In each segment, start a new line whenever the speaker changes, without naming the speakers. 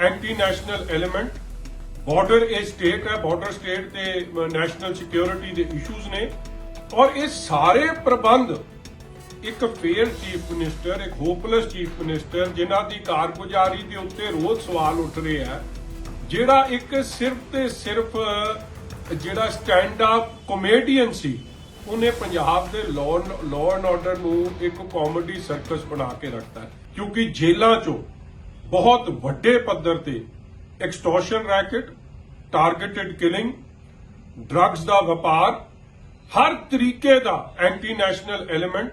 Anti national element border ਇਹ state ਹੈ border state ਤੇ ਨੈਸ਼ਨਲ ਸਿਕਿਉਰਿਟੀ ਦੇ ਇਸ਼ੂਜ਼ ਨੇ। ਔਰ ਇਹ ਸਾਰੇ ਪ੍ਰਬੰਧ, ਇੱਕ ਫੇਅਰ ਚੀਫ ਮਿਨਿਸਟਰ ਇੱਕ ਹੋਪਲੈਸ ਚੀਫ ਮਿਨਿਸਟਰ ਜਿਨ੍ਹਾਂ ਦੀ ਕਾਰਗੁਜ਼ਾਰੀ ਦੇ ਉੱਤੇ ਰੋਜ਼ ਸਵਾਲ ਉੱਠ ਰਹੇ ਆ, ਜਿਹੜਾ ਇੱਕ ਸਿਰਫ ਤੇ ਸਿਰਫ ਜਿਹੜਾ ਸਟੈਂਡ ਅਪ ਕਮੇਡੀਅਨ ਸੀ, ਉਹਨੇ ਪੰਜਾਬ ਦੇ ਲਾਅ ਐਂਡ ਆਰਡਰ ਨੂੰ ਇੱਕ ਕਾਮੇਡੀ ਸਰਕਸ ਬਣਾ ਕੇ ਰੱਖਤਾ। ਕਿਉਂਕਿ ਜੇਲ੍ਹਾਂ 'ਚੋਂ ਬਹੁਤ ਵੱਡੇ ਪੱਧਰ ਤੇ extortion racket targeted killing drugs ਦਾ ਵਪਾਰ, ਹਰ ਤਰੀਕੇ ਦਾ ਐਂਟੀ ਨੈਸ਼ਨਲ ਐਲੀਮੈਂਟ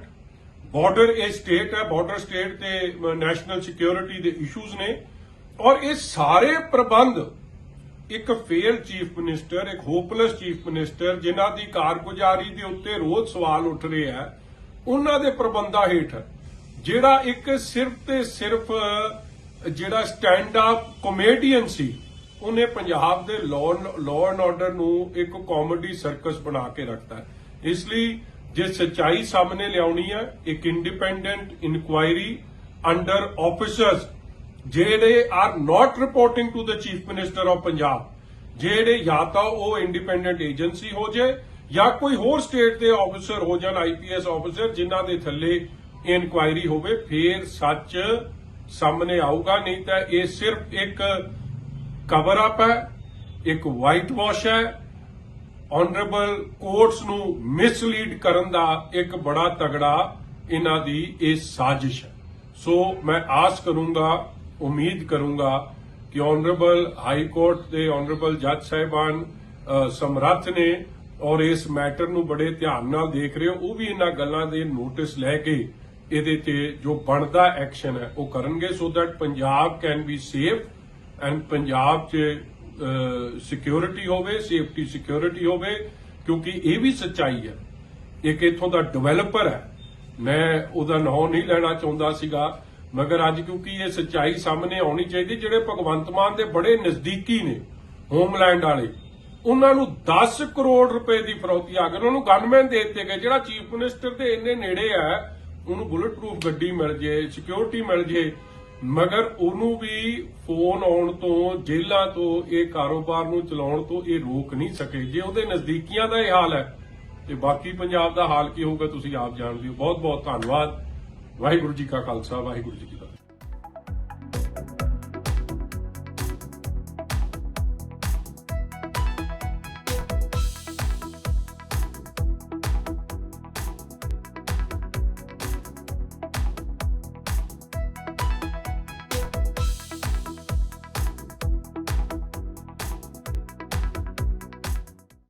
ਬਾਰਡਰ ਇਹ ਸਟੇਟ ਹੈ ਬਾਰਡਰ ਸਟੇਟ ਤੇ ਨੈਸ਼ਨਲ ਸਿਕਿਉਰਿਟੀ ਦੇ ਇਸ਼ੂਜ਼ ਨੇ। ਔਰ ਇਹ ਸਾਰੇ ਪ੍ਰਬੰਧ ਇੱਕ ਫੇਲ ਚੀਫ ਮਿਨਿਸਟਰ ਇੱਕ ਹੋਪਲੈਸ ਚੀਫ ਮਿਨਿਸਟਰ ਜਿਨ੍ਹਾਂ ਦੀ ਕਾਰਗੁਜ਼ਾਰੀ ਦੇ ਉੱਤੇ ਰੋਜ਼ ਸਵਾਲ ਉੱਠ ਰਹੇ ਆ, ਉਹਨਾਂ ਦੇ ਪ੍ਰਬੰਧਾਂ ਹੇਠ, ਜਿਹੜਾ ਇੱਕ ਸਿਰਫ ਤੇ ਸਿਰਫ ਜਿਹੜਾ ਸਟੈਂਡ ਅਪ ਕਮੇਡੀਅਨ ਸੀ, ਉਹਨੇ ਪੰਜਾਬ ਦੇ ਲਾਅ ਐਂਡ ਆਰਡਰ ਨੂੰ ਇੱਕ ਕਾਮੇਡੀ ਸਰਕਸ ਬਣਾ ਕੇ ਰੱਖਤਾ ਇਸ ਲਈ ਜੇ ਸੱਚਾਈ ਸਾਹਮਣੇ ਲਿਆਉਣੀ ਹੈ, ਇੱਕ ਇੰਡੀਪੈਂਡੈਂਟ ਇਨਕੁਆਇਰੀ ਅੰਡਰ ਆਫੀਸਰਸ ਜਿਹੜੇ are not reporting to the chief minister of Punjab ਜਿਹੜੇ ਜਾਂ ਤਾਂ ਉਹ ਇੰਡੀਪੈਂਡੈਂਟ ਏਜੰਸੀ ਹੋ ਜਾਏ ਜਾਂ ਕੋਈ ਹੋਰ ਸਟੇਟ ਦੇ ਆਫੀਸਰ ਹੋ ਜਾਣ ਆਈਪੀਐਸ ਆਫੀਸਰ ਜਿਨ੍ਹਾਂ ਦੇ ਥੱਲੇ ਇਨਕੁਆਇਰੀ ਹੋਵੇ, ਫੇਰ ਸੱਚ ਸਾਹਮਣੇ ਆਊਗਾ, ਨਹੀਂ ਤਾਂ ਇਹ ਸਿਰਫ ਇੱਕ ਕਵਰ ਅਪ ਹੈ, ਇੱਕ ਵਾਈਟ ਵਾਸ਼ ਹੈ। ਆਨਰੇਬਲ ਕੋਰਟਸ ਨੂੰ ਮਿਸਲੀਡ ਕਰਨ ਦਾ ਇੱਕ ਬੜਾ ਤਗੜਾ ਇਹਨਾਂ ਦੀ ਇਹ ਸਾਜ਼ਿਸ਼ ਹੈ। ਸੋ ਮੈਂ ਆਸ ਕਰੂੰਗਾ, ਉਮੀਦ ਕਰੂੰਗਾ ਕਿ ਆਨਰੇਬਲ ਹਾਈ ਕੋਰਟ ਦੇ ਆਨਰੇਬਲ ਜੱਜ ਸਾਹਿਬਾਨ ਸਮਰੱਥ ਨੇ ਔਰ ਇਸ ਮੈਟਰ ਨੂੰ ਬੜੇ ਧਿਆਨ ਨਾਲ ਦੇਖ ਰਹੇ ਹੋ। ਉਹ ਵੀ ਇਹਨਾਂ ਗੱਲਾਂ ਦੇ ਨੋਟਿਸ ਲੈ ਕੇ ਇਹਦੇ ਤੇ ਜੋ ਬਣਦਾ ਐਕਸ਼ਨ ਹੈ, ਉਹ ਕਰਨਗੇ। So that Punjab can be safe and Punjab 'ਚ ਸਿਕਿਉਰਿਟੀ ਹੋਵੇ ਸੇਫਟੀ ਸਿਕਿਉਰਿਟੀ ਹੋਵੇ, ਕਿਉਂਕਿ ਇਹ ਵੀ ਸੱਚਾਈ ਹੈ। ਇੱਕ ਇਥੋਂ ਦਾ ਡਿਵੈਲਪਰ ਹੈ। ਮੈਂ ਉਹਦਾ ਨਾਮ ਨਹੀਂ ਲੈਣਾ ਚਾਹੁੰਦਾ ਸੀਗਾ, ਮਗਰ ਅੱਜ ਕਿਉਂਕਿ ਇਹ ਸੱਚਾਈ ਸਾਹਮਣੇ ਆਉਣੀ ਚਾਹੀਦੀ, ਜਿਹੜੇ ਭਗਵੰਤ ਮਾਨ ਦੇ ਬੜੇ ਨਜ਼ਦੀਕੀ ਨੇ, ਹੋਮਲੈਂਡ ਵਾਲੇ, ਉਹਨਾਂ ਨੂੰ 10 ਕਰੋੜ ਰੁਪਏ ਦੀ ਫਰੌਤੀ ਆ ਗਈ। ਉਹਨਾਂ ਨੂੰ ਗਨਮੈਨ ਦੇ ਦਿੱਤੇ ਗਏ, ਜਿਹੜਾ ਚੀਫ ਮਿਨਿਸਟਰ ਦੇ ਇੰਨੇ ਨੇੜੇ ਆ ਉਹਨੂੰ ਬੁਲਟ ਪ੍ਰੂਫ ਗੱਡੀ ਮਿਲ ਜੇ ਸਿਕਿਉਰਿਟੀ ਮਿਲ ਜੇ, ਮਗਰ ਉਹਨੂੰ ਵੀ ਫੋਨ ਆਉਣ ਤੋਂ, ਜੇਲਾਂ ਤੋਂ, ਇਹ ਕਾਰੋਬਾਰ ਨੂੰ ਚਲਾਉਣ ਤੋਂ ਇਹ ਰੋਕ ਨਹੀਂ ਸਕੇ। ਜੇ ਉਹਦੇ ਨਜ਼ਦੀਕੀਆਂ ਦਾ ਇਹ ਹਾਲ ਹੈ, ਤੇ ਬਾਕੀ ਪੰਜਾਬ ਦਾ ਹਾਲ ਕੀ ਹੋਊਗਾ ਤੁਸੀਂ ਆਪ ਜਾਣਦੇ ਹੋ। ਬਹੁਤ ਬਹੁਤ ਧੰਨਵਾਦ। ਵਾਹਿਗੁਰੂ ਜੀ ਕਾ ਖਾਲਸਾ, ਵਾਹਿਗੁਰੂ ਜੀ